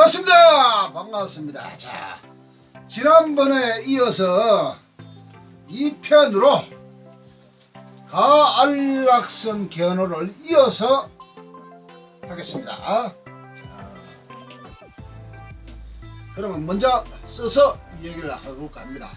반갑습니다. 반갑습니다. 자, 지난번에 이어서 2편으로 가안락성 견호를 이어서 하겠습니다. 자, 그러면 먼저 써서 이 얘기를 해볼까 합니다.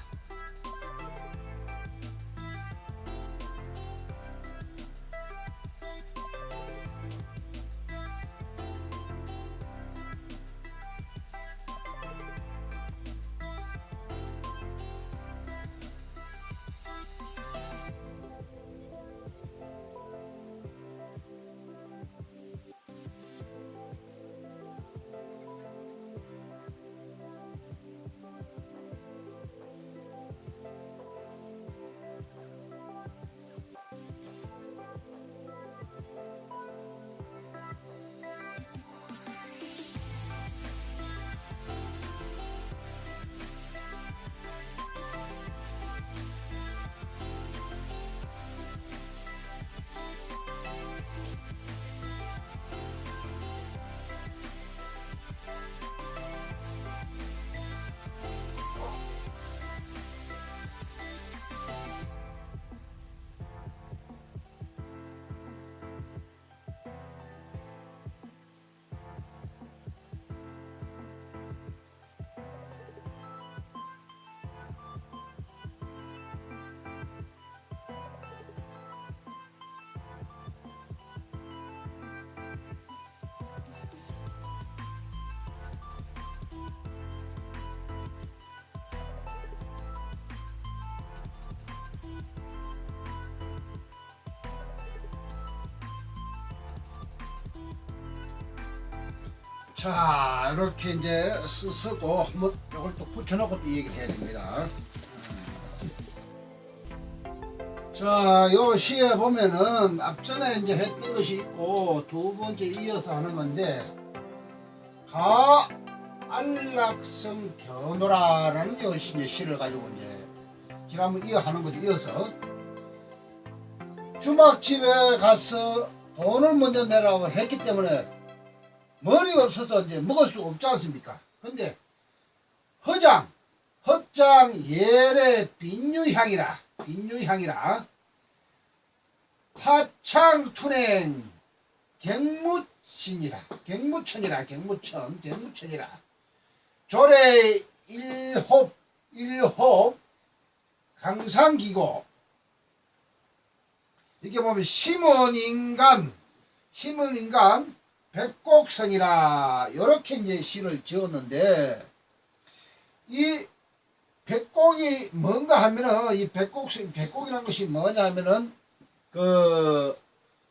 자, 이렇게 이제 쓰고 한번 이걸 또 붙여놓고 또 얘기를 해야 됩니다. 자, 요 시에 보면은 앞전에 이제 했던 것이 있고 두 번째 이어서 하는 건데 가 안락성 견호라라는 요 시, 이제 시를 가지고 이제 지난번 이어 하는 거죠. 이어서 주막집에 가서 돈을 먼저 내라고 했기 때문에 머리가 없어서 이제 먹을 수 없지 않습니까? 근데 허장, 헛장 예래 빈유향이라, 빈유향이라, 파창투냉 갱무신이라, 갱무천이라, 갱무천, 갱무천이라, 조례 일홉, 일홉, 강상기고, 이게 보면 심은 인간, 심은 인간, 백곡성이라 이렇게 이제 시를 지었는데 이 백곡이 뭔가 하면은 이 백곡성 백곡이라는 것이 뭐냐 하면은 그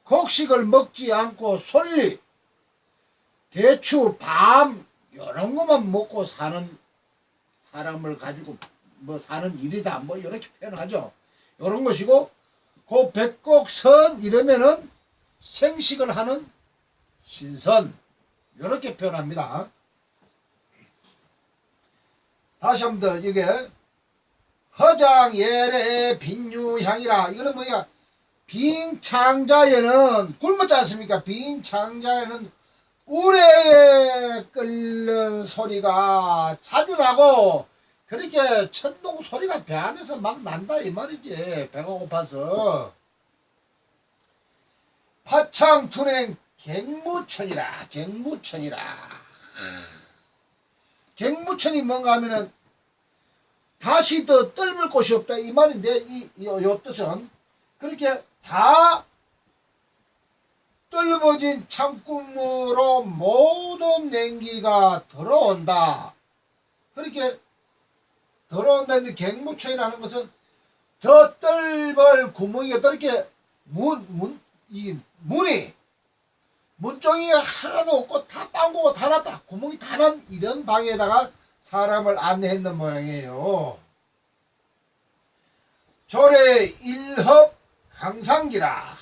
곡식을 먹지 않고 솔리 대추 밤 이런 것만 먹고 사는 사람을 가지고 뭐 사는 일이다. 뭐 이렇게 표현하죠. 이런 것이고 그 백곡선 이러면은 생식을 하는 신선. 이렇게 표현합니다. 다시 한 번 더 이게 허장 예래 빈유향이라. 이거는 뭐야? 빈 창자에는 굶었지 않습니까? 빈 창자에는 오래 끓는 소리가 자주 나고 그렇게 천둥 소리가 배 안에서 막 난다 이 말이지. 배가 고파서. 파창 투냉 갱무천이라 갱무천이라. 갱무천이 뭔가 하면은 다시 더 뜰물 곳이 없다. 이 말인데 이, 이, 요 뜻은 그렇게 다 뜰버진 창구으로 모든 냉기가 들어온다. 그렇게 들어온다는데 갱무천이라는 것은 더 뜰벌 구멍이 어떻게 문, 문, 이 문이 문종이 하나도 없고 다 빵구가 다 났다. 구멍이 다 난 이런 방에다가 사람을 안내했는 모양이에요. 절에 일hợp 강상기라.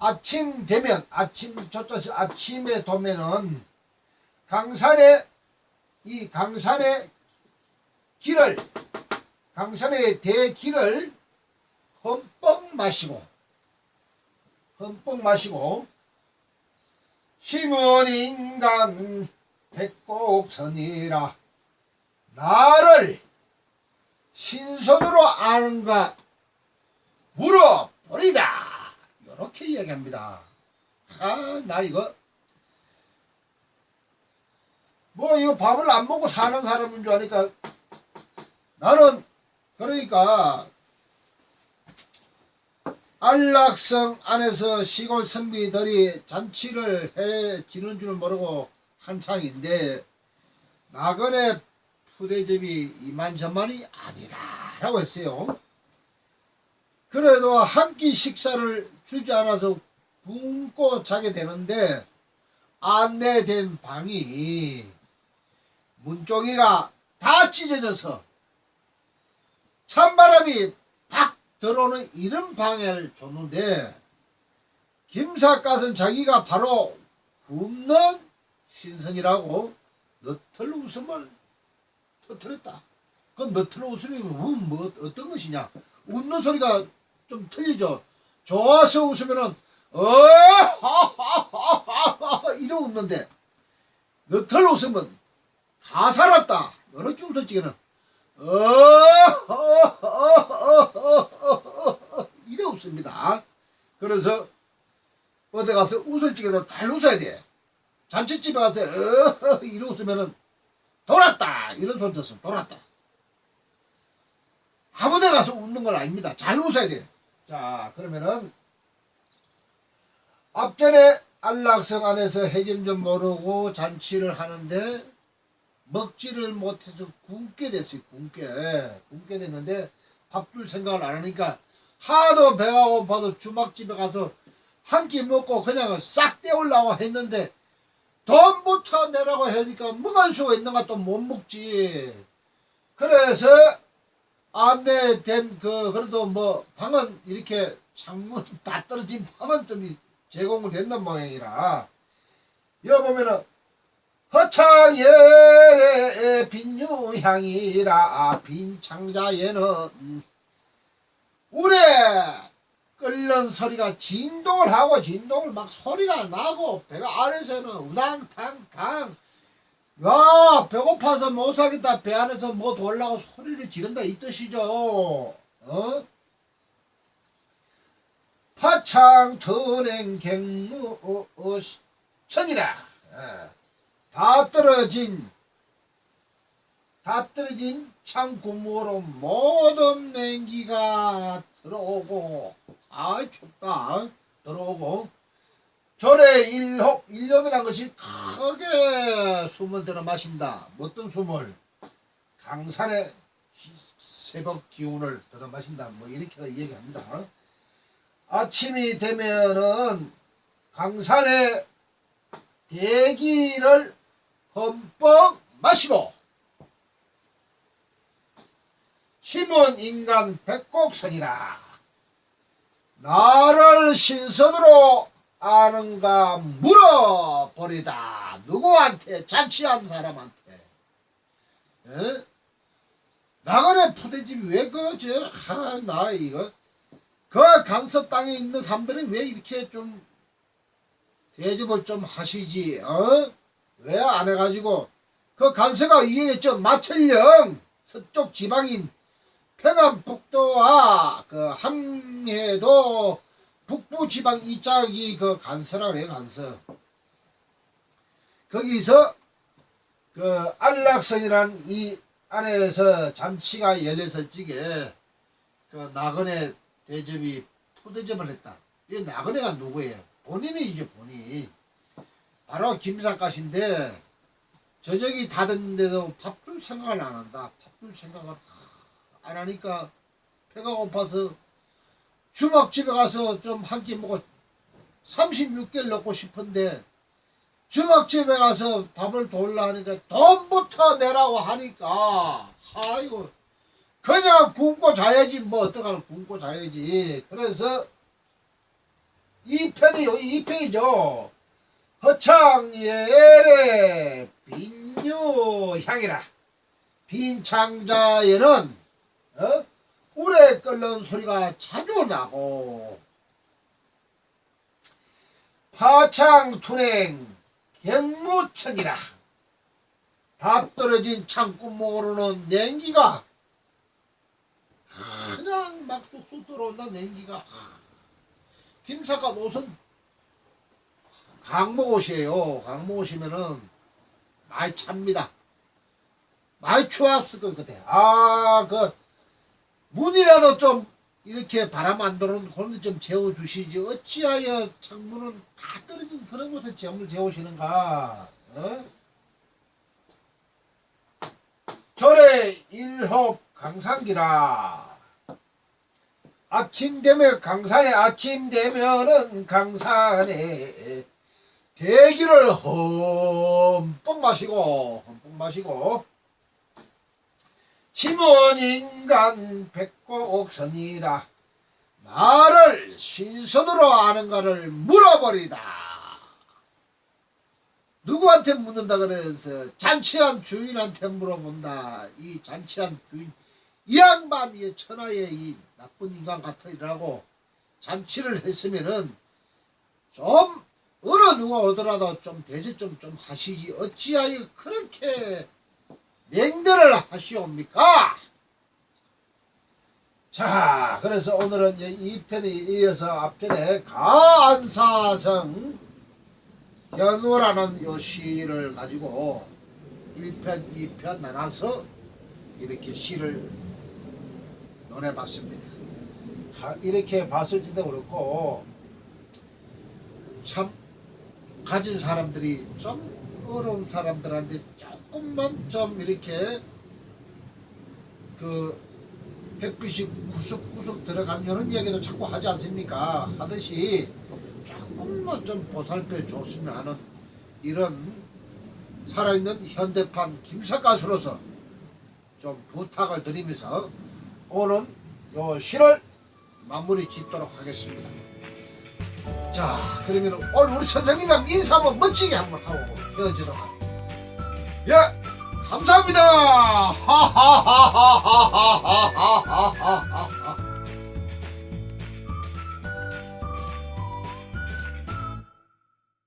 아침 되면 아침 저자시 아침에 도면은 강산에 이 강산의 길을 강산의 대길을 흠뻑 마시고 흠뻑 마시고 심은 인간 백곡선이라 나를 신선으로 아는가 물어버리다. 이렇게 이야기합니다. 아 나 이거 뭐 이거 밥을 안 먹고 사는 사람인 줄 아니까 나는 그러니까 안락성 안에서 시골 선비들이 잔치를 해 지는 줄 모르고 한창인데 나그네 푸대접이 이만저만이 아니다라고 했어요. 그래도 한 끼 식사를 주지 않아서 굶고 자게 되는데 안내된 방이 문쪽이가 다 찢어져서 찬바람이 팍 들어오는 이런 방해를 줬는데 김삿갓은 자기가 바로 굶는 신선이라고 너털 웃음을 터뜨렸다. 그 너털 웃음이 뭐, 뭐 어떤 것이냐? 웃는 소리가 좀 틀리죠. 좋아서 웃으면은 어하하하하 이러 웃는데 너털 웃으면 가사롭다. 이렇게 웃었지기는 어허허허허허허 이래 웃습니다. 그래서 어디 가서 웃을 적에도 잘 웃어야 돼. 잔치집에 가서 어허 이래 웃으면은 돌았다 이런 소리 듣으면 돌았다. 아무 데 가서 웃는 건 아닙니다. 잘 웃어야 돼. 자 그러면은 앞전에 안락성 안에서 해진 줄 모르고 잔치를 하는데 먹지를 못해서 굶게 됐어요. 굶게 굶게 됐는데 밥 줄 생각을 안 하니까 하도 배가 고파서 주막집에 가서 한 끼 먹고 그냥 싹 떼올라와 했는데 돈부터 내라고 하니까 먹을 수가 있는가 또 못 먹지. 그래서 안내된 그 그래도 뭐 방은 이렇게 창문 다 떨어진 방은 좀 제공을 된단 모양이라 여기 보면은 허창예의 빈유향이라 빈창자에는 우레 끓는 소리가 진동을 하고 진동을 막 소리가 나고 배가 아래서는 우당탕탕 야 배고파서 못 사겠다 배 안에서 뭐 돌라고 소리를 지른다 이 뜻이죠 어? 파창 터냉 갱무 어, 어, 천이라 예. 다 떨어진 다 떨어진 창구무로 모든 냉기가 들어오고 아 춥다. 들어오고. 절에 일홉 일념이란 것이 크게 숨을 들어 마신다. 어떤 숨을? 강산의 기- 새벽 기운을 들어 마신다. 뭐 이렇게 얘기합니다. 아침이 되면은 강산의 대기를 흠뻑 마시고 힘은 인간 백곡성이라 나를 신선으로 아는가 물어버리다 누구한테 잔치한 사람한테 에? 나그네 푸대집이 왜 그저 하나 이거 그 강서 땅에 있는 사람들은 왜 이렇게 좀 대접을 좀 하시지 어? 왜 안 해가지고? 그 간서가 이해했죠. 마천령. 서쪽 지방인 평안북도와 그 함해도 북부 지방 이 짝이 그 간서라 그래요 간서. 거기서 그 안락성이란 이 안에서 잔치가 열렸을 적에 그 나그네 대접이 푸대접을 했다. 이 나그네가 누구예요? 본인이죠 본인 바로 김삿갓인데 저녁이 다 됐는데도 밥 줄 생각을 안 한다. 밥 줄 생각을 안 하니까 배가 고파서 주막집에 가서 좀 한 끼 먹고 36개를 넣고 싶은데 주막집에 가서 밥을 돌라 하니까 돈부터 내라고 하니까 아이고 그냥 굶고 자야지 뭐 어떡하나 굶고 자야지. 그래서 이 편이요 이 편이죠 허창 예래 빈유향이라. 빈창자에는 어? 오래 끓는 소리가 자주 나고. 파창 투냉 경무천이라. 밥 떨어진 창구 모르는 냉기가 그냥 막 쑥쑥 들어온다 냉기가. 김사과 옷은 강목 옷이에요. 강목 옷이면은 많이 찹니다. 많이 추웠을 것 같아 아그 문이라도 좀 이렇게 바람 안 들어오는 그런 데좀 재워주시지. 어찌하여 창문은 다 떨어진 그런 곳에 재물 재우시는가? 어? 절에 일홉 강산기라. 아침 되면 강산에 아침 되면은 강산에 대기를 흠뻑 마시고 흠뻑 마시고 심은 인간 백곡선이라 말을 신선으로 아는가를 물어버리다. 누구한테 묻는다 그래서 잔치한 주인한테 물어본다. 이 잔치한 주인 이 양반 이 천하의 이 나쁜 인간 같으리라고 잔치를 했으면은 좀 어느 누가 오더라도 좀 대접 좀, 좀 하시지 어찌하여 그렇게 냉대를 하시옵니까? 자, 그래서 오늘은 이 편에 이어서 앞편에 가안사성 연호라는 요 시를 가지고 1편, 2편 나눠서 이렇게 시를 논해봤습니다. 하- 이렇게 봤을 때도 그렇고 참 가진 사람들이 좀 어려운 사람들한테 조금만 좀 이렇게 그 햇빛이 구석구석 들어가면은 이야기도 자꾸 하지 않습니까? 하듯이 조금만 좀 보살펴 줬으면 하는 이런 살아있는 현대판 김사 가수로서 좀 부탁을 드리면서 오늘 요 시를 마무리 짓도록 하겠습니다. 자 그러면 오늘 우리 선생님과 인사 한번 멋지게 한번 하고 헤어지도록 하겠습니다. 예 감사합니다 하하하하하하하하하.